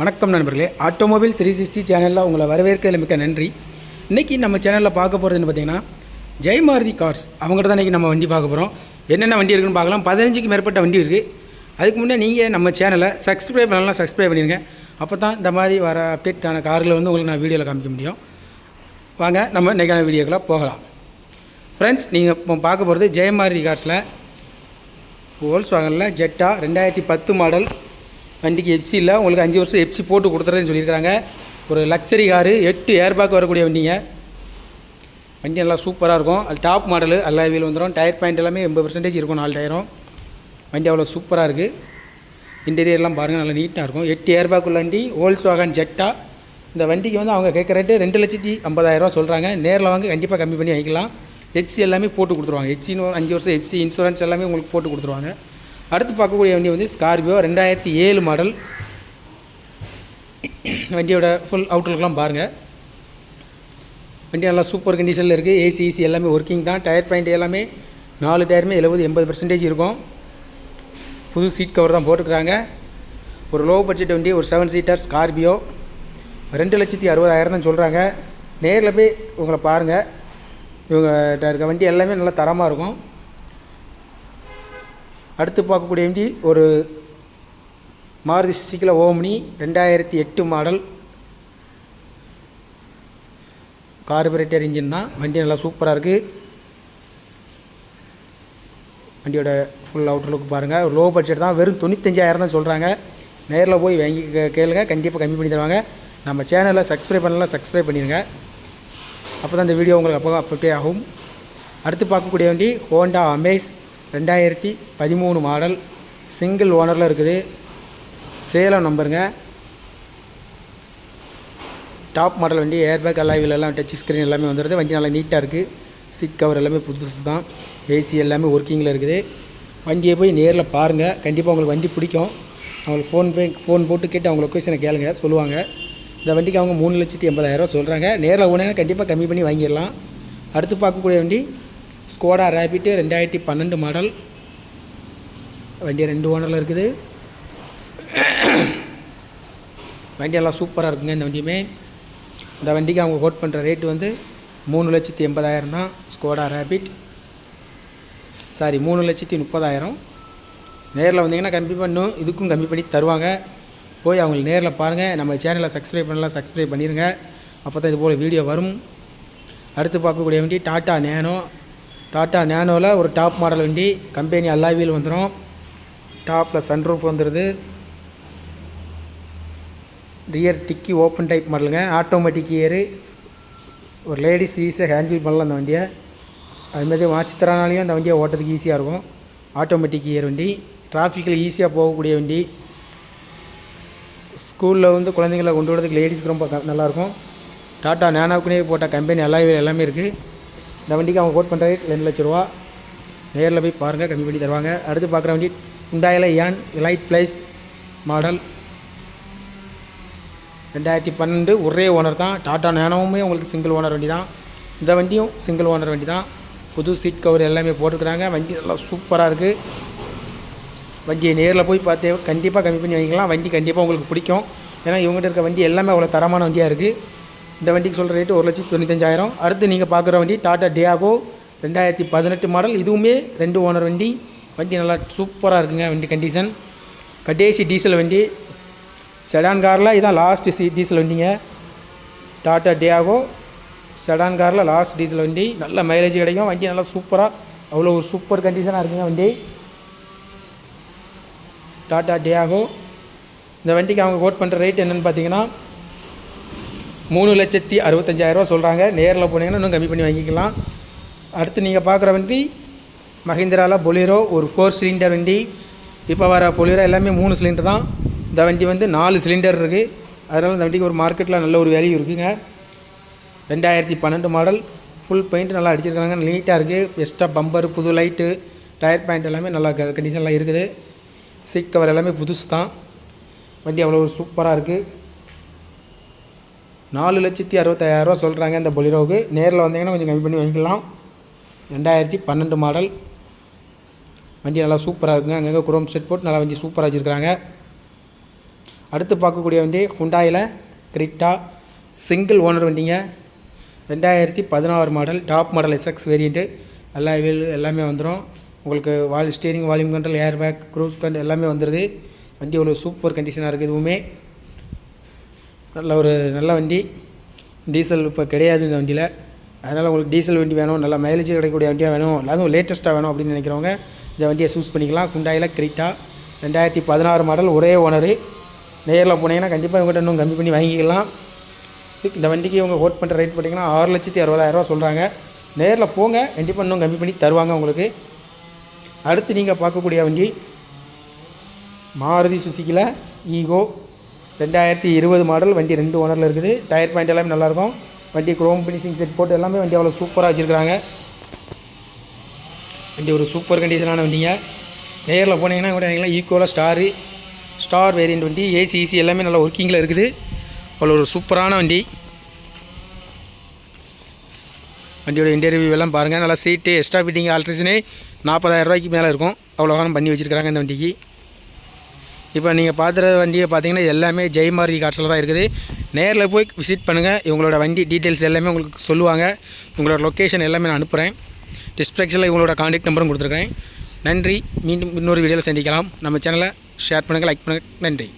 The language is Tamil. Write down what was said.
வணக்கம் நண்பர்களே. ஆட்டோமொபைல் த்ரீ சிக்ஸ்டி சேனலில் உங்களை வரவேற்கிறதுல மிக்க நன்றி. இன்றைக்கி நம்ம சேனலில் பார்க்க போகிறதுன்னு பார்த்தீங்கன்னா ஜெய் மாருதி கார்ஸ் அவங்கள்ட்ட தான் இன்றைக்கி நம்ம வண்டி பார்க்க போகிறோம் என்னென்ன வண்டி இருக்குன்னு பார்க்கலாம். பதினஞ்சுக்கு மேற்பட்ட வண்டி இருக்குது அதுக்கு முன்னே நீங்கள் நம்ம சேனலை சப்ஸ்கிரைப் பண்ணலாம் சப்ஸ்கிரைப் பண்ணிடுங்க அப்போ தான் இந்த மாதிரி வர அப்டேட்டான கார்களை வந்து உங்களுக்கு நான் வீடியோவில் காமிக்க முடியும். வாங்க நம்ம இன்றைக்கான வீடியோக்குள்ளே போகலாம். ஃப்ரெண்ட்ஸ் நீங்கள் இப்போ பார்க்க போகிறது ஜெயமாருதி கார்ஸில் ஹோல்ஸ் வாகனில் ஜெட்டா ரெண்டாயிரத்தி பத்து மாடல் வண்டிக்கு எப்சி இல்லை உங்களுக்கு அஞ்சு வருஷம் எப்சி போட்டு கொடுத்துறதுன்னு சொல்லியிருக்காங்க. ஒரு லக்ஸரி காரு எட்டு ஏர்பேக் வரக்கூடிய வண்டிங்க. வண்டி நல்லா சூப்பராக இருக்கும். அது டாப் மாடலு எல்லா வீல் வந்துடும் டயர் பாயிண்ட் எல்லாமே எண்பது பர்சன்டேஜ் இருக்கும் நாலு டயரும் வண்டி அவ்வளோ சூப்பராக இருக்குது இன்டீரியர்லாம் பாருங்கள் நல்லா நீட்டாக இருக்கும். எட்டு ஏர்பேக் உள்ள வண்டி ஹோல்ஸ் வாகன் ஜெட்டா இந்த வண்டிக்கு வந்து அவங்க கேட்குற ரேட்டு ரெண்டு லட்சத்தி ஐம்பதாயிரரூவா சொல்கிறாங்க நேரில் வாங்க கண்டிப்பாக கம்மி பண்ணி வாங்கிக்கலாம். ஹெச்சி எல்லாமே போட்டு கொடுத்துருவாங்க. ஹெச்சின்னு அஞ்சு வருஷம் ஹெச்சி இன்சூரன்ஸ் எல்லாமே உங்களுக்கு போட்டு கொடுத்துருவாங்க. அடுத்து பார்க்கக்கூடிய வண்டி வந்து ஸ்கார்பியோ ரெண்டாயிரத்தி ஏழு மாடல் வண்டியோட ஃபுல் அவுட்லுக்கெலாம் பாருங்கள் வண்டி நல்லா சூப்பர் கண்டிஷனில் இருக்குது ஏசி ஏசி எல்லாமே ஒர்க்கிங் தான். டயர் பாயிண்ட் எல்லாமே நாலு டயருமே எழுபது எண்பது பர்சன்டேஜ் இருக்கும். புது சீட் கவர் தான் போட்டுக்கிறாங்க ஒரு லோ பட்ஜெட் வண்டி ஒரு செவன் சீட்டர் ஸ்கார்பியோ ரெண்டு லட்சத்தி அறுபதாயிரம் தான் சொல்கிறாங்க நேரில் போய் உங்களை பாருங்கள் இவங்க இருக்க வண்டி எல்லாமே நல்லா தரமாக இருக்கும். அடுத்து பார்க்கக்கூடிய வண்டி ஒரு மாருதி சுசிக்கில் ஓம்னி ரெண்டாயிரத்தி எட்டு மாடல் கார்பரேட்டர் இன்ஜின் தான். வண்டி நல்லா சூப்பராக இருக்குது வண்டியோட ஃபுல் அவுட்டர் லுக் பாருங்கள் லோ பட்ஜெட் தான். வெறும் தொண்ணூத்தஞ்சாயிரம் தான் சொல்கிறாங்க நேரில் போய் வாங்கி கேளுங்க. கண்டிப்பாக கம்மி பண்ணி தருவாங்க. நம்ம சேனலை சப்ஸ்கிரைப் பண்ணலாம் சப்ஸ்கிரைப் பண்ணிடுங்க அப்போ தான் இந்த வீடியோ உங்களுக்கு அப்போ அப்டே ஆகும். அடுத்து பார்க்கக்கூடிய வண்டி ஹோண்டா அமேஸ் ரெண்டாயிரத்தி பதிமூணு மாடல். சிங்கிள் ஓனரில் இருக்குது. சேலம் நம்பருங்க. டாப் மாடல் வண்டி ஏர்பேக் அலாய்வில் எல்லாம் டச் ஸ்க்ரீன் எல்லாமே வந்துடுது வண்டி நல்லா நீட்டாக இருக்குது சீட் கவர் எல்லாமே புதுசு தான். ஏசி எல்லாமே ஒர்க்கிங்கில் இருக்குது. வண்டியை போய் நேரில் பாருங்கள் கண்டிப்பாக உங்களுக்கு வண்டி பிடிக்கும். அவங்களுக்கு ஃபோன் பே ஃபோன் போட்டு கேட்டு அவங்க லொக்கேஷனை கேளுங்க. சொல்லுவாங்க. இந்த வண்டிக்கு அவங்க மூணு லட்சத்தி எண்பதாயிரரூவா சொல்கிறாங்க நேரில் போனீங்கன்னா கண்டிப்பாக கம்மி பண்ணி வாங்கிடலாம். அடுத்து பார்க்கக்கூடிய வண்டி ஸ்கோடா ரேபிட்டு ரெண்டாயிரத்தி பன்னெண்டு மாடல் வண்டி ரெண்டு ஓனரில் இருக்குது. வண்டியெல்லாம் சூப்பராக இருக்குங்க இந்த வண்டியுமே. இந்த வண்டிக்கு அவங்க கோட் பண்ணுற ரேட்டு வந்து மூணு லட்சத்தி எண்பதாயிரம் தான் ஸ்கோடா ரேபிட் சாரி மூணு லட்சத்தி முப்பதாயிரம். நேரில் வந்தீங்கன்னா கம்மி பண்ணும் இதுக்கும் கம்மி பண்ணி தருவாங்க. போய் அவங்களை நேரில் பாருங்கள் நம்ம சேனலை சப்ஸ்கிரைப் பண்ணலாம் சப்ஸ்கிரைப் பண்ணிடுங்க அப்போ தான் இது போல் வீடியோ வரும். அடுத்து பார்க்கக்கூடிய வண்டி டாட்டா நேனோ டாட்டா நேனோவில் ஒரு டாப் மாடல் வண்டி கம்பெனி அல்லாவியில் வந்துடும் டாப்பில் சன்ரூஃப் வந்துடுது ரியர் டிக்கி ஓப்பன் டைப் மாடலுங்க. ஆட்டோமேட்டிக் இயரு ஒரு லேடிஸ் ஈஸியாக ஹேண்டில் பண்ணலாம் அந்த வண்டியை. அதுமாதிரி மாச்சித்திறனாலையும் அந்த வண்டியை ஓட்டுறதுக்கு ஈஸியாக இருக்கும். ஆட்டோமேட்டிக் கியர் வண்டி டிராஃபிக்கில் ஈஸியாக போகக்கூடிய வண்டி. ஸ்கூலில் வந்து குழந்தைங்களை கொண்டு வரதுக்கு லேடிஸ்க்கு ரொம்ப நல்லாயிருக்கும் டாட்டா நேனாவுக்குனே போட்ட கம்பெனி எல்லா எல்லாமே இருக்குது இந்த வண்டிக்கு அவங்க கோட் பண்ணுறது ரெண்டு லட்ச ரூபா. நேரில் போய் பாருங்கள் கம்மி பண்ணி தருவாங்க. அடுத்து பார்க்குற வண்டி உண்டாயில் ஏன் எலைட் ப்ளைஸ் மாடல் ரெண்டாயிரத்தி பன்னெண்டு ஒரே ஓனர் தான். டாட்டா நேனோவுமே உங்களுக்கு சிங்கிள் ஓனர் வண்டி தான் இந்த வண்டியும் சிங்கிள் ஓனர் வண்டி தான் புது சீட் கவர் எல்லாமே போட்டுக்கிறாங்க வண்டி நல்லா சூப்பராக இருக்குது வண்டியை நேரில் போய் பார்த்து கண்டிப்பாக கம்மி பண்ணி வாங்கிக்கலாம். வண்டி கண்டிப்பாக உங்களுக்கு பிடிக்கும். ஏன்னா இவங்ககிட்ட இருக்க வண்டி எல்லாமே அவ்வளோ தரமான வண்டியாக இருக்குது இந்த வண்டிக்கு சொல்கிற ரேட்டு ஒரு லட்சத்தி தொண்ணூத்தஞ்சாயிரம். அடுத்து நீங்கள் பார்க்குற வண்டி டாட்டா டியாகோ ரெண்டாயிரத்தி பதினெட்டு மாடல் இதுவுமே ரெண்டு ஓனர் வண்டி. வண்டி நல்லா சூப்பராக இருக்குங்க வண்டி கண்டிஷன் கடைசி டீசல் வண்டி. செடான் காரில் இதான் லாஸ்ட் சி டீசல் வண்டிங்க. டாட்டா டியாகோ செடான் காரில் லாஸ்ட் டீசல் வண்டி. நல்ல மைலேஜ் கிடைக்கும். வண்டி நல்லா சூப்பராக அவ்வளோ ஒரு சூப்பர் கண்டிஷனாக இருக்குங்க வண்டி. டாட்டா டியாகோ இந்த வண்டிக்கு அவங்க கோட் பண்ணுற ரேட் என்னென்னு பார்த்தீங்கன்னா மூணு லட்சத்தி அறுபத்தஞ்சாயிரரூவா சொல்கிறாங்க நேரில் போனீங்கன்னா இன்னும் கம்மி பண்ணி வாங்கிக்கலாம். அடுத்து நீங்கள் பார்க்குற வண்டி மஹிந்திராவில் பொலிரோ ஒரு ஃபோர் சிலிண்டர் வண்டி இப்போ வர பொலிரோ எல்லாமே மூணு சிலிண்டர் தான். இந்த வண்டி வந்து நாலு சிலிண்டர் இருக்குது அதனால் இந்த வண்டிக்கு ஒரு மார்க்கெட்டில் நல்ல ஒரு வேல்யூ இருக்குங்க. ரெண்டாயிரத்தி பன்னெண்டு மாடல் ஃபுல் பெயிண்ட் நல்லா அடிச்சிருக்காங்க. நீட்டாக இருக்குது எக்ஸ்ட்ரா பம்பர் புது லைட்டு டயர் பாயிண்ட் எல்லாமே நல்லா கண்டிஷன்லாம் இருக்குது. சீட் கவர் எல்லாமே புதுசு தான் வண்டி அவ்வளோ சூப்பராக இருக்குது நாலு லட்சத்தி அறுபத்தாயிரரூவா சொல்கிறாங்க இந்த பொலிரோவுக்கு நேரில் வந்தீங்கன்னா கொஞ்சம் கம்மி பண்ணி வாங்கிக்கலாம். ரெண்டாயிரத்தி பன்னெண்டு மாடல் வண்டி நல்லா சூப்பராக இருக்குங்க. அங்கங்கே குரோம் செட் போட்டு நல்லா வண்டி சூப்பராக வச்சுருக்காங்க அடுத்து பார்க்கக்கூடிய வண்டி ஹுண்டாயில் கிரிட்டா சிங்கிள் ஓனர் வண்டிங்க. ரெண்டாயிரத்தி பதினாறு model top model SX variant எல்லா வீல் எல்லாமே வந்துடும் உங்களுக்கு வால் steering volume control air bag cruise கண்ட் எல்லாமே வந்துடுது வண்டி ஒரு சூப்பர் கண்டிஷனாக இருக்குது இதுவுமே. நல்ல ஒரு நல்ல வண்டி. டீசல் இப்போ கிடையாது இந்த வண்டியில். அதனால் உங்களுக்கு டீசல் வண்டி வேணும் நல்லா மைலேஜ் கிடைக்கக்கூடிய வண்டியாக வேணும் அதுவும் லேட்டஸ்ட்டாக வேணும் அப்படின்னு நினைக்கிறவங்க இந்த வண்டியை சூஸ் பண்ணிக்கலாம். குண்டாயில் கிரிட்டா ரெண்டாயிரத்தி பதினாறு மாடல் ஒரே ஓனரு நேரில் போனீங்கன்னா கண்டிப்பாக இவங்ககிட்ட இன்னும் கம்மி பண்ணி வாங்கிக்கலாம். இந்த வண்டிக்கு இவங்க ஓட் பண்ணுற ரேட் பார்த்திங்கன்னா ஆறு லட்சத்தி அறுபதாயிரரூவா சொல்கிறாங்க நேரில் போங்க கண்டிப்பாக இன்னும் கம்மி பண்ணி தருவாங்க உங்களுக்கு. அடுத்து நீங்கள் பார்க்கக்கூடிய வண்டி மாருதி சுசுக்கியில் ஈகோ ரெண்டாயிரத்தி இருபது மாடல் வண்டி ரெண்டு ஓனரில் இருக்குது. டயர் பாயிண்ட் எல்லாமே நல்லாயிருக்கும். வண்டி குரோம் ஃபினிஷிங் செட் போட்டு எல்லாமே வண்டி அவ்வளோ சூப்பராக வச்சுருக்காங்க வண்டி ஒரு சூப்பர் கண்டிஷனான வண்டிங்க. நேரில் போனீங்கன்னா கூட ஈக்குவலாக ஸ்டாரு ஸ்டார் வேரியண்ட் வண்டி ஏசி ஈசி எல்லாமே நல்லா ஒர்க்கிங்கில் இருக்குது. அவ்வளோ ஒரு சூப்பரான வண்டி. வண்டியோட இன்டர்வியூ எல்லாம் பாருங்கள் நல்லா சீட்டு எக்ஸ்ட்ரா ஃபிட்டிங் ஆல்ட்ரேஷனே நாற்பதாயிரம் ரூபாய்க்கு மேலே இருக்கும். அவ்வளோ காலம் பண்ணி வச்சுருக்காங்க இந்த வண்டிக்கு. இப்போ நீங்கள் பார்த்துற வண்டியை பார்த்தீங்கன்னா எல்லாமே ஜெய் மாருதி கார்ஸில் தான் இருக்குது. நேரில் போய் விசிட் பண்ணுங்கள் இவங்களோட வண்டி டீட்டெயில்ஸ் எல்லாமே உங்களுக்கு சொல்லுவாங்க. உங்களோட லொக்கேஷன் எல்லாமே நான் அனுப்புகிறேன் டிஸ்கிரிப்ஷனில் இவங்களோட காண்டாக்ட் நம்பரும் கொடுத்துருக்கேன். நன்றி. மீண்டும் இன்னொரு வீடியோவில் சந்திக்கலாம். நம்ம சேனலை ஷேர் பண்ணுங்கள் லைக் பண்ணுங்கள் நன்றி.